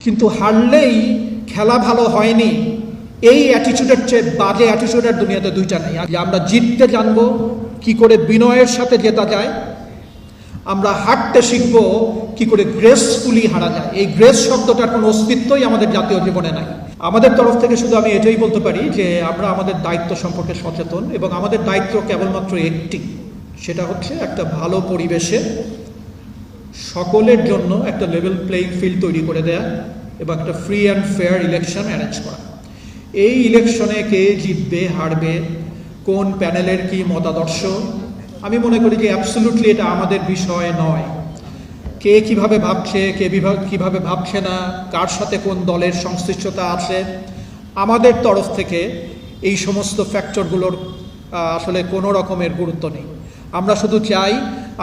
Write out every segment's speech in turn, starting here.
কিন্তু হারলেই খেলা ভালো হয়নি। এই অ্যাটিচিউডের চেয়ে বাজে অ্যাটিচিউডের দুনিয়াতে দুইটা নেই। আমরা জিততে জানব, কি করে বিনয়ের সাথে জেতা যায়। আমরা হাঁটতে শিখব, কি করে গ্রেসফুলি হারা যায়। এই গ্রেস শব্দটার কোনো অস্তিত্বই আমাদের জাতীয় জীবনে নাই। আমাদের তরফ থেকে শুধু আমি এটাই বলতে পারি যে, আমরা আমাদের দায়িত্ব সম্পর্কে সচেতন এবং আমাদের দায়িত্ব কেবলমাত্র একটি। সেটা হচ্ছে একটা ভালো পরিবেশে সকলের জন্য একটা লেভেল প্লেইং ফিল্ড তৈরি করে দেয়া এবং একটা free and fair election arrange করা। এই ইলেকশনে কে জিতবে, হারবে, কোন প্যানেলের কি মতাদর্শ, আমি মনে করি যে অ্যাবসলুটলি এটা আমাদের বিষয় নয়। কে কীভাবে ভাবছে, কে বিভাগ কীভাবে ভাবছে না, কার সাথে কোন দলের সংশ্লিষ্টতা আছে, আমাদের তরফ থেকে এই সমস্ত ফ্যাক্টরগুলোর আসলে কোনো রকমের গুরুত্ব নেই। আমরা শুধু চাই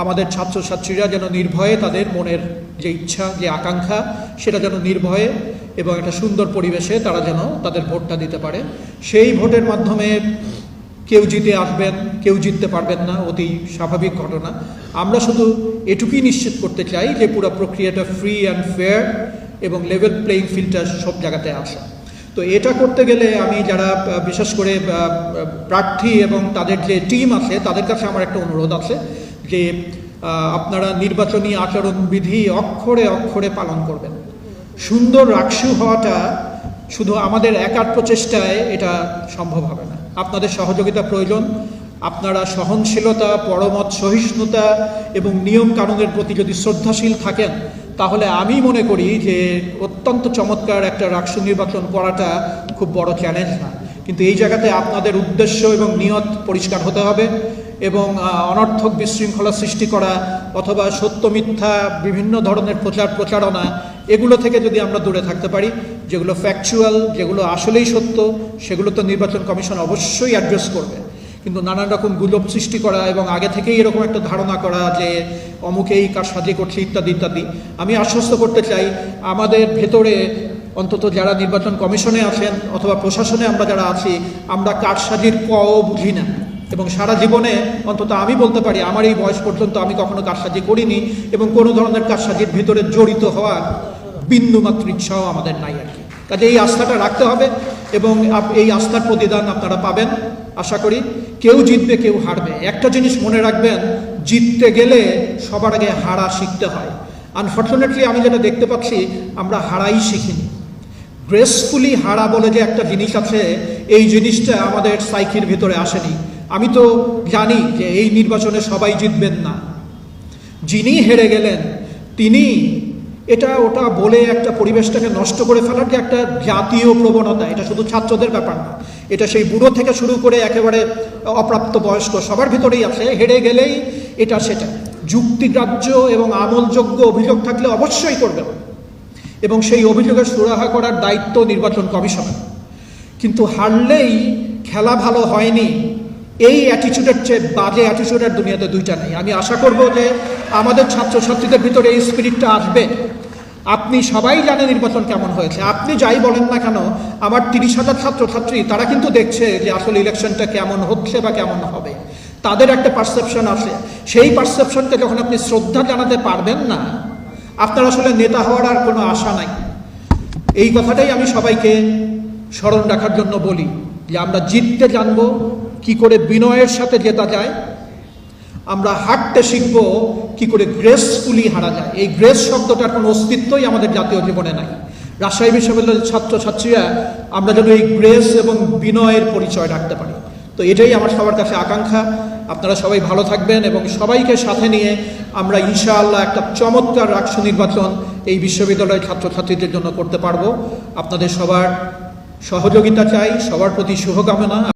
আমাদের ছাত্রছাত্রীরা যেন নির্ভয়ে তাদের মনের যে ইচ্ছা, যে আকাঙ্ক্ষা, সেটা যেন নির্ভয়ে এবং একটা সুন্দর পরিবেশে তারা যেন তাদের ভোটটা দিতে পারে। সেই ভোটের মাধ্যমে কেউ জিতে আসবেন, কেউ জিততে পারবেন না, অতি স্বাভাবিক ঘটনা। আমরা শুধু এটুকুই নিশ্চিত করতে চাই যে পুরো প্রক্রিয়াটা ফ্রি অ্যান্ড ফেয়ার এবং লেভেল প্লেইং ফিল্ডটা সব জায়গাতে আসে। তো এটা করতে গেলে আমি যারা বিশেষ করে প্রার্থী এবং তাদের যে টিম আছে, তাদের কাছে আমার একটা অনুরোধ আছে। যে আপনারা নির্বাচনী আচরণবিধি অক্ষরে অক্ষরে পালন করবেন। সুন্দর রাক্ষু হওয়াটা শুধু আমাদের একার প্রচেষ্টায় এটা সম্ভব হবে না। আপনাদের সহযোগিতা প্রয়োজন। আপনারা সহনশীলতা, পরমত, সহিষ্ণুতা এবং নিয়ম কানুনের প্রতি যদি শ্রদ্ধাশীল থাকেন, তাহলে আমি মনে করি যে অত্যন্ত চমৎকার একটা রাষ্ট্র নির্বাচন করাটা খুব বড় চ্যালেঞ্জ না। কিন্তু এই জায়গাতে আপনাদের উদ্দেশ্য এবং নিয়ত পরিষ্কার হতে হবে। এবং অনর্থক বিশৃঙ্খলা সৃষ্টি করা অথবা সত্য মিথ্যা বিভিন্ন ধরনের প্রচার প্রচারণা এগুলো থেকে যদি আমরা দূরে থাকতে পারি, যেগুলো ফ্যাকচুয়াল যেগুলো আসলেই সত্য, সেগুলো তো নির্বাচন কমিশন অবশ্যই অ্যাড্রেস করবে। কিন্তু নানান রকম গুজব সৃষ্টি করা এবং আগে থেকেই এরকম একটা ধারণা করা যে অমুকেই কার সাজে করছে ইত্যাদি ইত্যাদি, আমি আশ্বস্ত করতে চাই আমাদের ভেতরে অন্তত যারা নির্বাচন কমিশনে আছেন অথবা প্রশাসনে আমরা যারা আছি, আমরা কারসাজির কও বুঝি না। এবং সারা জীবনে অন্তত আমি বলতে পারি, আমার এই বয়স পর্যন্ত আমি কখনো কারসাজি করিনি এবং কোনো ধরনের কারসাজির ভিতরে জড়িত হওয়ার বিন্দুমাত্র ইচ্ছাও আমাদের নাই আর কি। কাজে এই আস্থাটা রাখতে হবে এবং এই আস্থার প্রতিদান আপনারা পাবেন, আশা করি। কেউ জিতবে, কেউ হারবে। একটা জিনিস মনে রাখবেন, জিততে গেলে সবার আগে হারা শিখতে হয়। আনফর্চুনেটলি আমি যেটা দেখতে পাচ্ছি, আমরা হারাই শিখিনি। গ্রেসফুলি হারা বলে যে একটা জিনিস আছে এই জিনিসটা আমাদের সাইকির ভিতরে আসেনি। আমি তো জানি যে এই নির্বাচনে সবাই জিতবেন না। যিনি হেরে গেলেন, তিনি এটা ওটা বলে একটা পরিবেশটাকে নষ্ট করে ফেলার যে একটা জাতীয় প্রবণতা, এটা শুধু ছাত্রদের ব্যাপার না। এটা সেই বুড়ো থেকে শুরু করে একেবারে অপ্রাপ্ত বয়স্ক, সবার ভিতরেই আছে। হেরে গেলেই এটা সেটা। যুক্তিগ্রাহ্য এবং আমলযোগ্য অভিযোগ থাকলে অবশ্যই করবেন। এবং সেই অভিযোগের সুরাহা করার দায়িত্ব নির্বাচন কমিশনের। কিন্তু হারলেই খেলা ভালো হয়নি। এই অ্যাটিচিউডের চেয়ে বাজে অ্যাটিচিউডের দুনিয়াতে দুইটা নেই। আমি আশা করব যে আমাদের ছাত্রছাত্রীদের ভিতরে এই স্পিরিটটা আসবে। আপনি সবাই জানে নির্বাচন কেমন হয়েছে। আপনি যাই বলেন না কেন, আমার তিরিশ হাজার ছাত্রছাত্রী, তারা কিন্তু দেখছে যে আসলে ইলেকশনটা কেমন হচ্ছে বা কেমন হবে। তাদের একটা পারসেপশন আসে। সেই পারসেপশনকে যখন আপনি শ্রদ্ধা জানাতে পারবেন না, আপনার আসলে নেতা হওয়ার আর কোনো আশা নাই। এই কথাটাই আমি সবাইকে স্মরণ রাখার জন্য বলি যে আমরা জিততে জানব, কি করে বিনয়ের সাথে জেতা যায়, আমরা হাঁটতে শিখব, কি করে গ্রেসফুলি হারা যায়। এই গ্রেস শব্দটার কোনো অস্তিত্বই আমাদের জাতীয় জীবনে নাই। রাজশাহী বিশ্ববিদ্যালয়ের ছাত্রছাত্রীরা আমরা যেন এই গ্রেস এবং বিনয়ের পরিচয় রাখতে পারি। তো এটাই আমার সবার কাছে আকাঙ্ক্ষা। আপনারা সবাই ভালো থাকবেন এবং সবাইকে সাথে নিয়ে আমরা ইনশাআল্লাহ একটা চমৎকার রাষ্ট্র নির্বাচন এই বিশ্ববিদ্যালয়ের ছাত্রছাত্রীদের জন্য করতে পারব। আপনাদের সবার সহযোগিতা চাই সবার প্রতি শুভকামনা।